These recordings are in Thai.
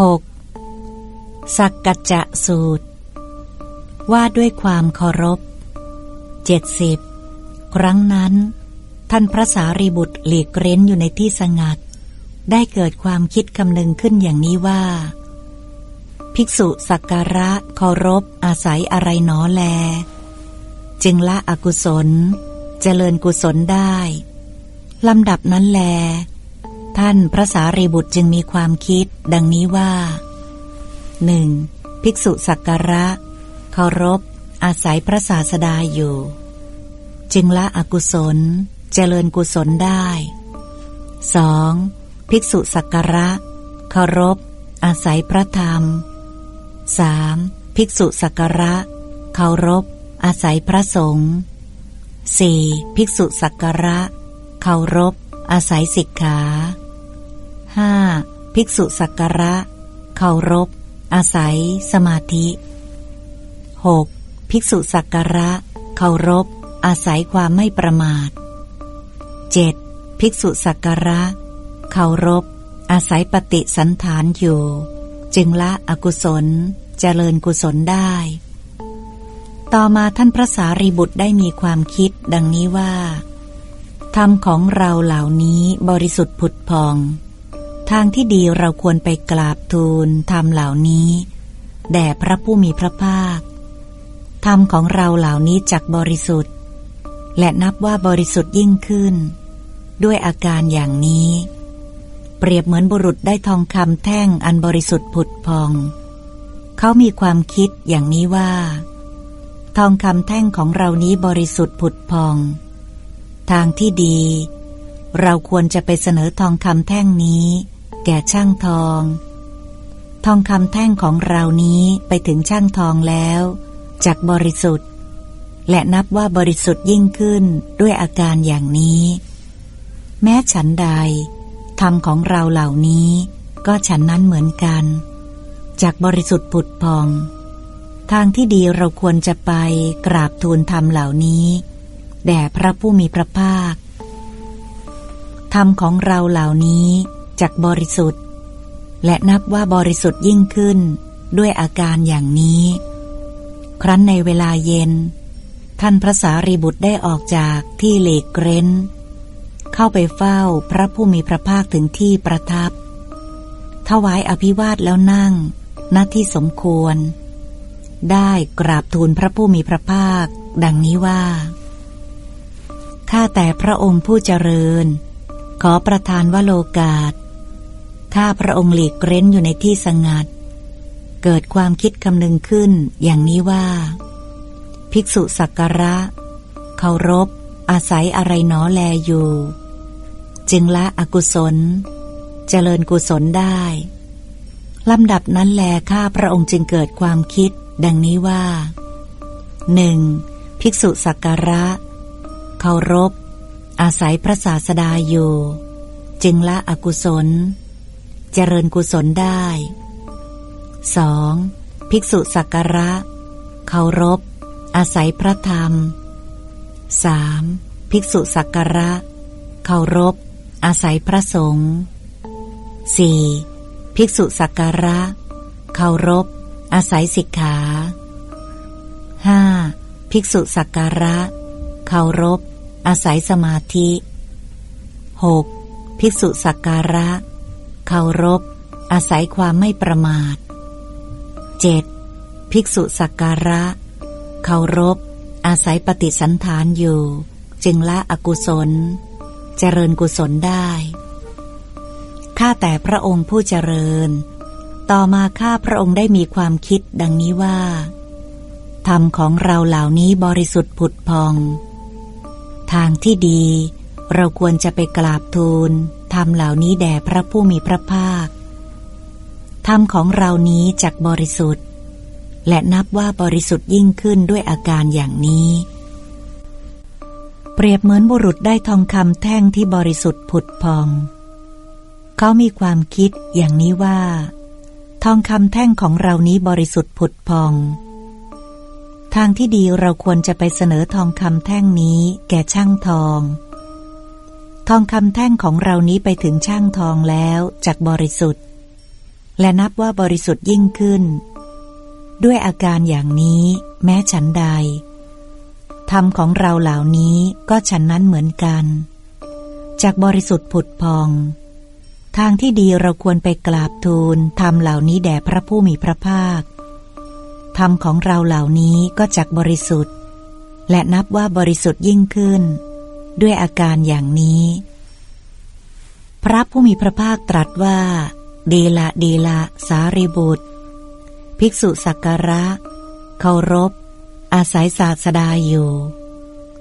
6. สักกัจจะสูตร ว่าด้วยความเคารพ 70 ครั้งนั้น ท่านพระสารีบุตรหลีกเร้นอยู่ในที่สงัด ได้เกิดความคิดคำนึงขึ้นอย่างนี้ว่า ภิกษุสักการะเคารพ อาศัยอะไรหนอแล จึงละอกุศล เจริญกุศลได้ลำดับนั้นแล ท่านพระสารีบุตรจึงมีความคิด ดังนี้ว่าหนึ่งภิกษุสักการะเคารพ อาศัยพระศาสดาอยู่ จึงละอกุศลเจริญกุศลได้ 2. ภิกษุสักการะเคารพ อาศัยพระธรรม 3. ภิกษุสักการะเคารพ อาศัยพระสงฆ์ 4. ภิกษุสักการะเคารพ อาศัยสิกขา 5. ภิกษุสักการะ เคารพ อาศัย สมาธิ 6. ภิกษุสักการะ เคารพ อาศัยความไม่ประมาท 7. ภิกษุสักการะ เคารพ อาศัยปฏิสันฐานอยู่ จึงละอกุศลเจริญกุศลได้ ต่อมาท่านพระสารีบุตรได้มีความคิดดังนี้ว่าธรรมของเราเหล่านี้บริสุทธิ์ผุดพอง ทางที่ดีเราควรไปกราบทูลธรรมเหล่านี้ แด่พระผู้มีพระภาค ธรรมของเราเหล่านี้จักบริสุทธิ์ และนับว่าบริสุทธิ์ยิ่งขึ้น ด้วยอาการอย่างนี้ เปรียบเหมือนบุรุษได้ทองคำแท่งอันบริสุทธิ์ผุดพอง เขามีความคิดอย่างนี้ว่า ทองคำแท่งของเรานี้บริสุทธิ์ผุดพอง ทางที่ดี เราควรจะไปเสนอทองคำแท่งนี้ แก่ช่างทอง ทองคำแท่งของเรานี้ไปถึงช่างทองแล้วจากบริสุทธิ์ และนับว่าบริสุทธิ์ยิ่งขึ้นด้วยอาการอย่างนี้ แม้ฉันใดธรรมของเราเหล่านี้ก็ฉันนั้นเหมือนกัน จากบริสุทธิ์ผุดพอง ทางที่ดีเราควรจะไปกราบทูลธรรมเหล่านี้แด่พระผู้มีพระภาคธรรมของเราเหล่านี้ จากบริสุทธิ์ และนับว่าบริสุทธิ์ยิ่งขึ้นด้วยอาการอย่างนี้ ครั้นในเวลาเย็น ท่านพระสารีบุตรได้ออกจากที่เหล็กเร้น เข้าไปเฝ้าพระผู้มีพระภาคถึงที่ประทับ ถวายอภิวาทแล้วนั่งณที่สมควร ได้กราบทูลพระผู้มีพระภาค ดังนี้ว่า ข้าแต่พระองค์ผู้เจริญ ขอประทานวโลกาส ข้าพระองค์หลีกเร้นอยู่ในที่สงัด เกิดความคิดคำนึงขึ้นอย่างนี้ว่า ภิกษุสักการะเคารพ อาศัยอะไรหนอแลอยู่ จึงละอกุศล เจริญกุศลได้ลำดับนั้นแลข้าพระองค์จึงเกิดความคิด ดังนี้ว่าหนึ่งภิกษุสักการะเคารพ อาศัยพระศาสดาอยู่ จึงละอกุศล เจริญกุศลได้ 2. ภิกษุสักการะเคารพ อาศัยพระธรรม 3. ภิกษุสักการะเคารพ อาศัยพระสงฆ์ 4. ภิกษุสักการะเคารพ อาศัยสิกขา 5. ภิกษุสักการะเคารพ อาศัยสมาธิ 6. ภิกษุสักการะเคารพ อาศัยความไม่ประมาท 7. ภิกษุสักการะ เคารพ อาศัยปฏิสันฐานอยู่ จึงละอกุศล เจริญกุศลได้ ข้าแต่พระองค์ผู้เจริญ ต่อมาข้าพระองค์ได้มีความคิดดังนี้ว่า ธรรมของเราเหล่านี้บริสุทธิ์ผุดพอง ทางที่ดีเราควรจะไปกราบทูล ธรรมเหล่านี้แด่พระผู้มีพระภาค ธรรมของเรานี้จักบริสุทธิ์ และนับว่าบริสุทธิ์ยิ่งขึ้นด้วยอาการอย่างนี้ เปรียบเหมือนบุรุษได้ทองคำแท่งที่บริสุทธิ์ผุดพอง เขามีความคิดอย่างนี้ว่า ทองคำแท่งของเรานี้บริสุทธิ์ผุดพองทางที่ดีเราควรจะไปเสนอทองคำแท่งนี้แก่ช่างทอง ทองคำแท่งของเรานี้ไปถึงช่างทองแล้วจากบริสุทธิ์ และนับว่าบริสุทธิ์ยิ่งขึ้น ด้วยอาการอย่างนี้แม้ฉันใดธรรมของเราเหล่านี้ก็ฉันนั้นเหมือนกัน จากบริสุทธิ์ผุดพอง ทางที่ดีเราควรไปกราบทูลธรรมเหล่านี้แด่พระผู้มีพระภาคธรรมของเราเหล่านี้ก็จักบริสุทธิ์ และนับว่าบริสุทธิ์ยิ่งขึ้น ด้วยอาการอย่างนี้ พระผู้มีพระภาคตรัสว่าดีละดีละสารีบุตร ภิกษุสักการะ เคารพ อาศัยศาสดาอยู่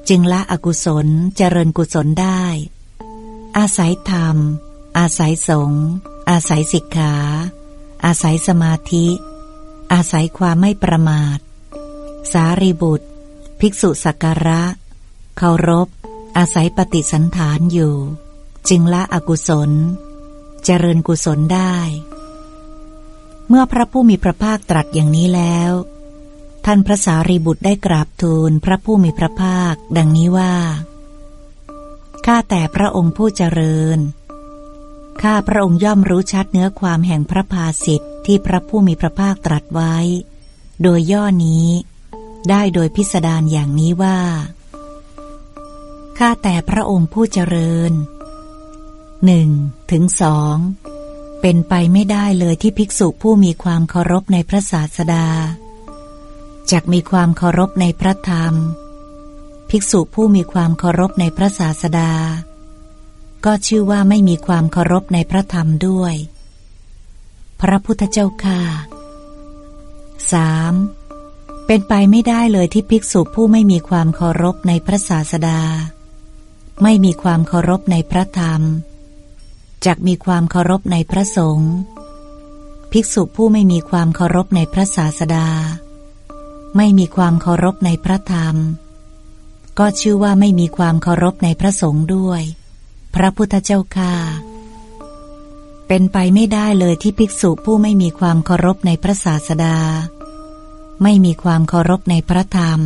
จึงละอกุศลเจริญกุศลได้ อาศัยธรรม อาศัยสงฆ์อาศัยสิกขา อาศัยสมาธิ อาศัยความไม่ประมาท สารีบุตร ภิกษุสักการะ เคารพ อาศัยปฏิสันฐานอยู่ จึงละอกุศล เจริญกุศลได้ เมื่อพระผู้มีพระภาคตรัสอย่างนี้แล้ว ท่านพระสารีบุตรได้กราบทูลพระผู้มีพระภาค ดังนี้ว่าข้าแต่พระองค์ผู้เจริญข้าพระองค์ย่อมรู้ชัดเนื้อความแห่งพระภาสิทธิ์ที่พระผู้มีพระภาคตรัสไว้ โดยย่อนี้ ได้โดยพิสดารอย่างนี้ว่า ข้าแต่พระองค์ผู้เจริญหนึ่งถึงสองเป็นไปไม่ได้เลยที่ภิกษุผู้มีความเคารพในพระศาสดาจักมีความเคารพในพระธรรม ภิกษุผู้มีความเคารพในพระศาสดา ก็ชื่อว่าไม่มีความเคารพในพระธรรมด้วย พระพุทธเจ้าค่าสามเป็นไปไม่ได้เลยที่ภิกษุผู้ไม่มีความเคารพในพระศาสดา ไม่มีความเคารพในพระธรรมจักมีความเคารพในพระสงฆ์ภิกษุผู้ไม่มีความเคารพในพระศาสดา ไม่มีความเคารพในพระธรรม ก็ชื่อว่าไม่มีความเคารพในพระสงฆ์ด้วย พระพุทธเจ้าค่าเป็นไปไม่ได้เลยที่ภิกษุผู้ไม่มีความเคารพในพระศาสดา ไม่มีความเคารพในพระธรรม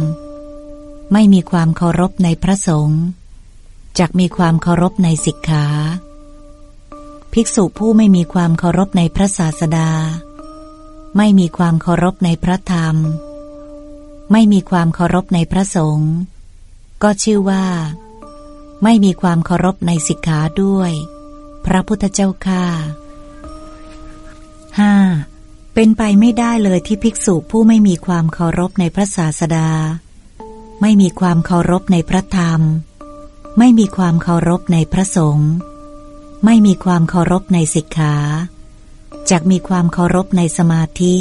ไม่มีความเคารพในพระสงฆ์ จักมีความเคารพในสิกขาภิกษุผู้ไม่มีความเคารพในพระศาสดา ไม่มีความเคารพในพระธรรม ไม่มีความเคารพในพระสงฆ์ก็ชื่อว่า ไม่มีความเคารพในสิกขาด้วย พระพุทธเจ้าค่าห้าเป็นไปไม่ได้เลยที่ภิกษุผู้ไม่มีความเคารพในพระศาสดา ไม่มีความเคารพในพระธรรม ไม่มีความเคารพในพระสงฆ์ไม่มีความเคารพในสิกขาจากมีความเคารพในสมาธิ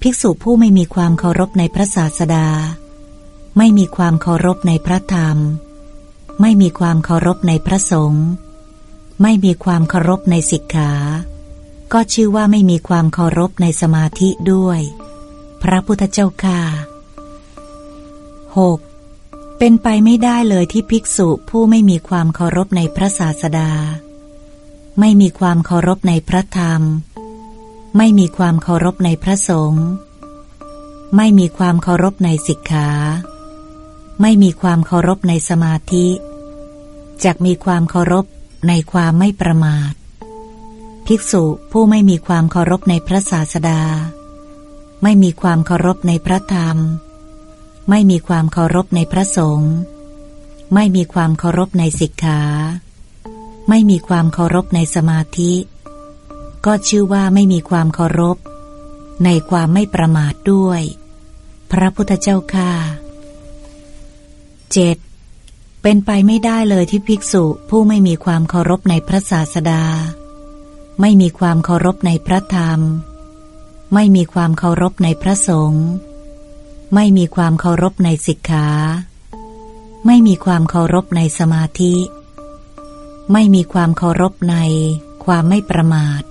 ภิกษุผู้ไม่มีความเคารพในพระศาสดา ไม่มีความเคารพในพระธรรม ไม่มีความเคารพในพระสงฆ์ไม่มีความเคารพในสิกขา ก็ชื่อว่าไม่มีความเคารพในสมาธิด้วย พระพุทธเจ้าค่า 6. เป็นไปไม่ได้เลยที่ภิกษุผู้ไม่มีความเคารพในพระศาสดา ไม่มีความเคารพในพระธรรม ไม่มีความเคารพในพระสงฆ์ไม่มีความเคารพในสิกขา ไม่มีความเคารพในสมาธิจักมีความเคารพในความไม่ประมาท ภิกษุผู้ไม่มีความเคารพในพระศาสดา ไม่มีความเคารพในพระธรรม ไม่มีความเคารพในพระสงฆ์ไม่มีความเคารพในสิกขา ไม่มีความเคารพในสมาธิ ก็ชื่อว่าไม่มีความเคารพ ในความไม่ประมาทด้วย พระพุทธเจ้าค่าเจ็ดเป็นไปไม่ได้เลยที่ภิกษุผู้ไม่มีความเคารพในพระศาสดา ไม่มีความเคารพในพระธรรม ไม่มีความเคารพในพระสงฆ์ ไม่มีความเคารพในสิกขา ไม่มีความเคารพในสมาธิ ไม่มีความเคารพในความไม่ประมาท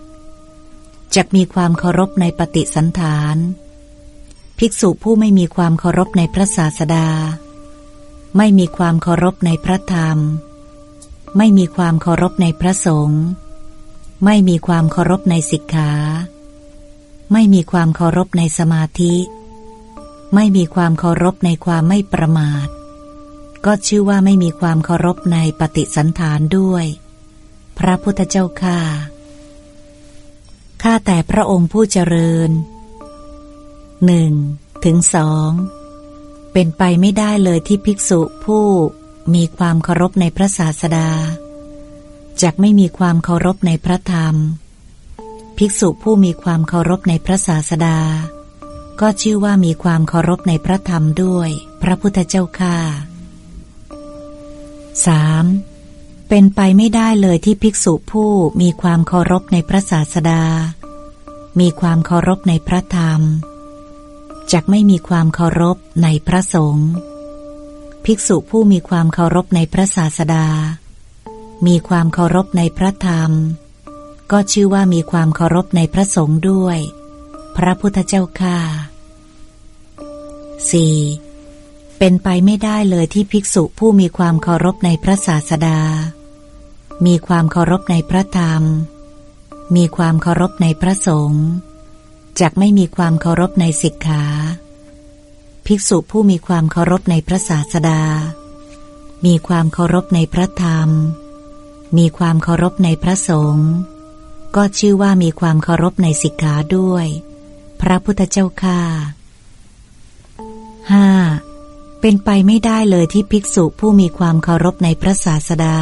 จะมีความเคารพในปฏิสันฐาน ภิกษุผู้ไม่มีความเคารพในพระศาสดา ไม่มีความเคารพในพระธรรม ไม่มีความเคารพในพระสงฆ์ไม่มีความเคารพในสิกขา ไม่มีความเคารพในสมาธิ ไม่มีความเคารพในความไม่ประมาท ก็ชื่อว่าไม่มีความเคารพในปฏิสันฐานด้วย พระพุทธเจ้าค่าข้าแต่พระองค์ผู้เจริญหนึ่งถึงสองเป็นไปไม่ได้เลยที่ภิกษุผู้มีความเคารพในพระศาสดาจากไม่มีความเคารพในพระธรรม ภิกษุผู้มีความเคารพในพระศาสดา ก็ชื่อว่ามีความเคารพในพระธรรมด้วย พระพุทธเจ้าค่า 3. เป็นไปไม่ได้เลยที่ภิกษุผู้มีความเคารพในพระศาสดา มีความเคารพในพระธรรมจักไม่มีความเคารพในพระสงฆ์ภิกษุผู้มีความเคารพในพระศาสดา มีความเคารพในพระธรรม ก็ชื่อว่ามีความเคารพในพระสงฆ์ด้วย พระพุทธเจ้าค่า 4. เป็นไปไม่ได้เลยที่ภิกษุผู้มีความเคารพในพระศาสดา มีความเคารพในพระธรรม มีความเคารพในพระสงฆ์จักไม่มีความเคารพในสิกขา ภิกษุผู้มีความเคารพในพระศาสดา มีความเคารพในพระธรรม มีความเคารพในพระสงฆ์ก็ชื่อว่ามีความเคารพในสิกขาด้วย พระพุทธเจ้าค่า ห้าเป็นไปไม่ได้เลยที่ภิกษุผู้มีความเคารพในพระศาสดา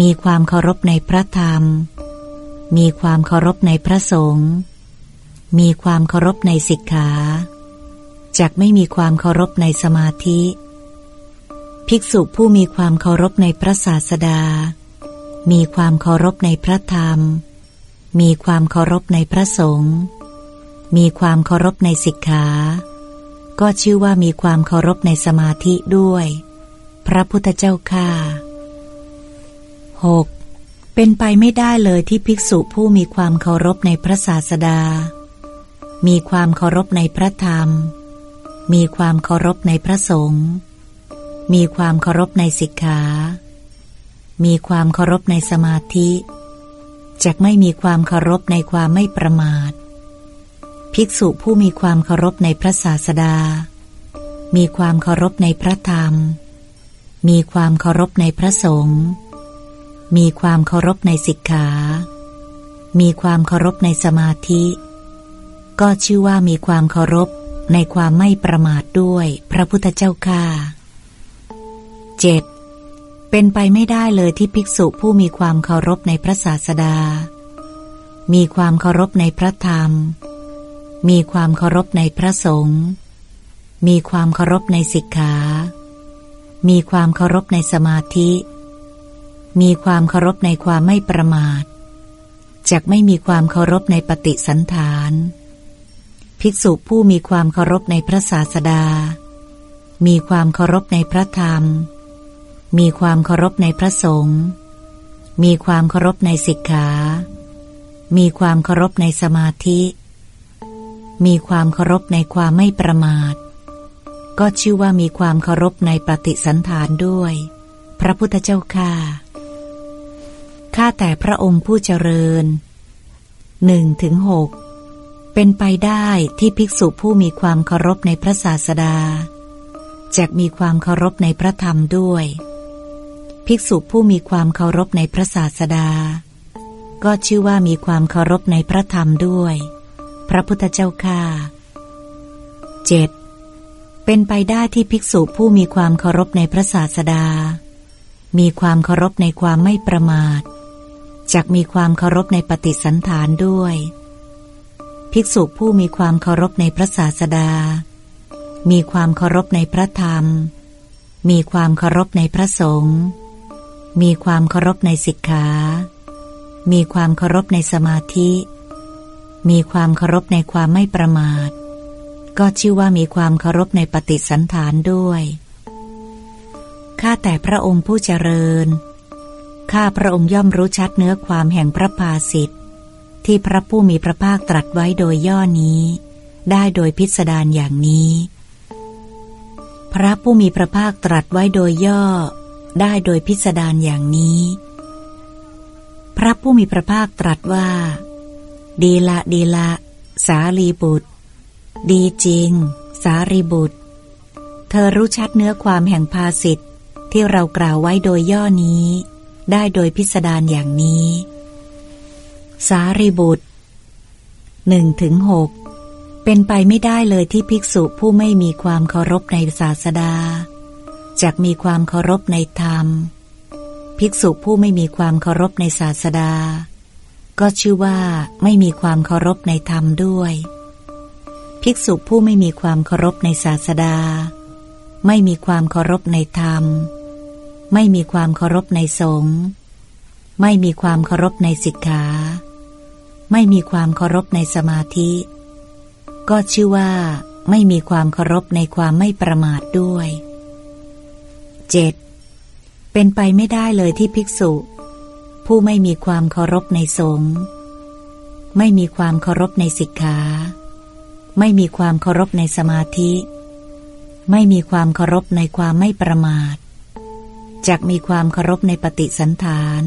มีความเคารพในพระธรรม มีความเคารพในพระสงฆ์มีความเคารพในสิกขาจากไม่มีความเคารพในสมาธิ ภิกษุผู้มีความเคารพในพระศาสดา มีความเคารพในพระธรรม มีความเคารพในพระสงฆ์มีความเคารพในสิกขา ก็ชื่อว่ามีความเคารพในสมาธิด้วย พระพุทธเจ้าค่า 6. เป็นไปไม่ได้เลยที่ภิกษุผู้มีความเคารพในพระศาสดา มีความเคารพในพระธรรม มีความเคารพในพระสงฆ์มีความเคารพในสิกขา มีความเคารพในสมาธิจกไม่มีความเคารพในความไม่ประมาท ภิกษุผู้มีความเคารพในพระศาสดา มีความเคารพในพระธรรม มีความเคารพในพระสงฆ์ มีความเคารพในสิกขา มีความเคารพในสมาธิ ก็ชื่อว่ามีความเคารพในความไม่ประมาทด้วยพระพุทธเจ้าค่า 7. เป็นไปไม่ได้เลยที่ภิกษุผู้มีความเคารพในพระศาสดา มีความเคารพในพระธรรม มีความเคารพในพระสงฆ์มีความเคารพในสิกขา มีความเคารพในสมาธิ มีความเคารพในความไม่ประมาทจากไม่มีความเคารพในปฏิสันฐาน ภิกษุผู้มีความเคารพในพระศาสดา มีความเคารพในพระธรรม มีความเคารพในพระสงฆ์ มีความเคารพในสิกขา มีความเคารพในสมาธิ มีความเคารพในความไม่ประมาท ก็ชื่อว่ามีความเคารพในปฏิสันฐานด้วย พระพุทธเจ้าค่าข้าแต่พระองค์ผู้เจริญหนึ่งถึงหกเป็นไปได้ที่ภิกษุผู้มีความเคารพในพระศาสดาจะมีความเคารพในพระธรรมด้วย ภิกษุผู้มีความเคารพในพระศาสดา ก็ชื่อว่ามีความเคารพในพระธรรมด้วย พระพุทธเจ้าค่า 7. เป็นไปได้ที่ภิกษุผู้มีความเคารพในพระศาสดา มีความเคารพในความไม่ประมาทจักมีความเคารพในปฏิสันฐานด้วย ภิกษุผู้มีความเคารพในพระศาสดา มีความเคารพในพระธรรม มีความเคารพในพระสงฆ์มีความเคารพในสิกขา มีความเคารพในสมาธิ มีความเคารพในความไม่ประมาท ก็ชื่อว่ามีความเคารพในปฏิสันฐานด้วย ข้าแต่พระองค์ผู้เจริญ ข้าพระองค์ย่อมรู้ชัดเนื้อความแห่งพระภาสิทธิที่พระผู้มีพระภาคตรัสไว้โดยย่อนี้ ได้โดยพิสดารอย่างนี้ พระผู้มีพระภาคตรัสไว้โดยย่อ ได้โดยพิสดารอย่างนี้ พระผู้มีพระภาคตรัสว่า ดีละดีละ สารีบุตร ดีจริง สารีบุตร เธอรู้ชัดเนื้อความแห่งภาสิทธิ์ที่เรากล่าวไว้โดยย่อนี้ ได้โดยพิสดารอย่างนี้ สารีบุตรหนึ่งถึงหกเป็นไปไม่ได้เลยที่ภิกษุผู้ไม่มีความเคารพในศาสดาจากมีความเคารพในธรรม ภิกษุผู้ไม่มีความเคารพในศาสดา ก็ชื่อว่าไม่มีความเคารพในธรรมด้วย ภิกษุผู้ไม่มีความเคารพในศาสดา ไม่มีความเคารพในธรรม ไม่มีความเคารพในสงฆ์ไม่มีความเคารพในสิกขา ไม่มีความเคารพในสมาธิ ก็ชื่อว่าไม่มีความเคารพในความไม่ประมาทด้วย 7. เป็นไปไม่ได้เลยที่ภิกษุ ผู้ไม่มีความเคารพในสงฆ์ไม่มีความเคารพในสิกขา ไม่มีความเคารพในสมาธิ ไม่มีความเคารพในความไม่ประมาทจักมีความเคารพในปฏิสันฐาน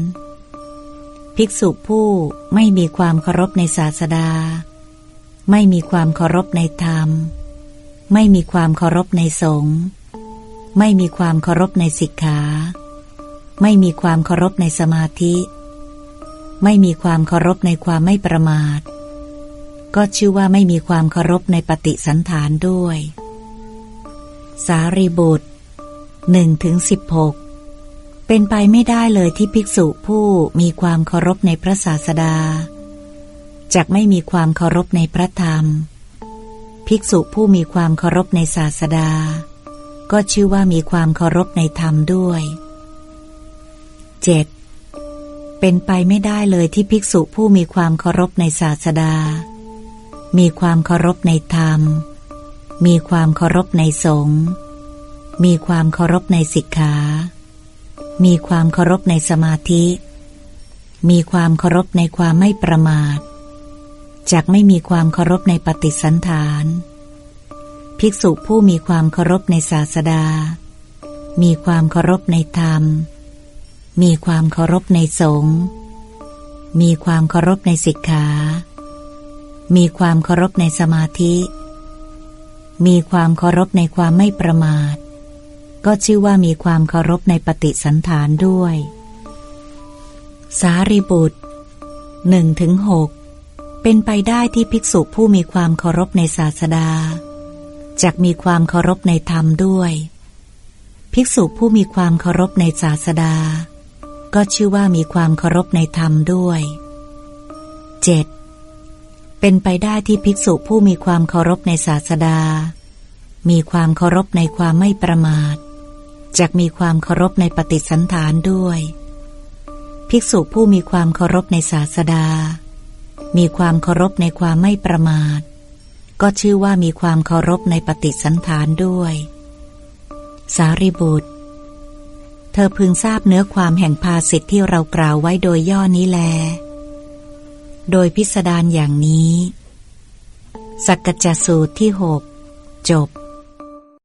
ภิกษุผู้ไม่มีความเคารพในศาสดา ไม่มีความเคารพในธรรม ไม่มีความเคารพในสงฆ์ไม่มีความเคารพในสิกขา ไม่มีความเคารพในสมาธิ ไม่มีความเคารพในความไม่ประมาท ก็ชื่อว่าไม่มีความเคารพในปฏิสันฐานด้วย สารีบุตรหนึ่งถึงสิบหกเป็นไปไม่ได้เลยที่ภิกษุผู้มีความเคารพในพระศาสดาจากไม่มีความเคารพในพระธรรม ภิกษุผู้มีความเคารพในศาสดา ก็ชื่อว่ามีความเคารพในธรรมด้วย 7. เป็นไปไม่ได้เลยที่ภิกษุผู้มีความเคารพในศาสดา มีความเคารพในธรรม มีความเคารพในสงฆ์มีความเคารพในสิกขา มีความเคารพในสมาธิ มีความเคารพในความไม่ประมาทจากไม่มีความเคารพในปฏิสันฐาน ภิกษุผู้มีความเคารพในศาสดา มีความเคารพในธรรม มีความเคารพในสงฆ์มีความเคารพในสิกขา มีความเคารพในสมาธิ มีความเคารพในความไม่ประมาท ก็ชื่อว่ามีความเคารพในปฏิสันฐานด้วย สารีบุตรหนึ่งถึงหกเป็นไปได้ที่ภิกษุผู้มีความเคารพในศาสดาจะมีความเคารพในธรรมด้วย ภิกษุผู้มีความเคารพในศาสดา ก็ชื่อว่ามีความเคารพในธรรมด้วย 7. เป็นไปได้ที่ภิกษุผู้มีความเคารพในศาสดา มีความเคารพในความไม่ประมาทจะมีความเคารพในปฏิสันฐานด้วย ภิกษุผู้มีความเคารพในศาสดา มีความเคารพในความไม่ประมาท ก็ชื่อว่ามีความเคารพในปฏิสันฐานด้วย สารีบุตร ธอพึงทราบเนื้อความแห่งภาสิทธิที่เรากล่าวไว้โดยย่อนี้แล โดยพิสดารอย่างนี้ สักกจสูตรที่หกจบ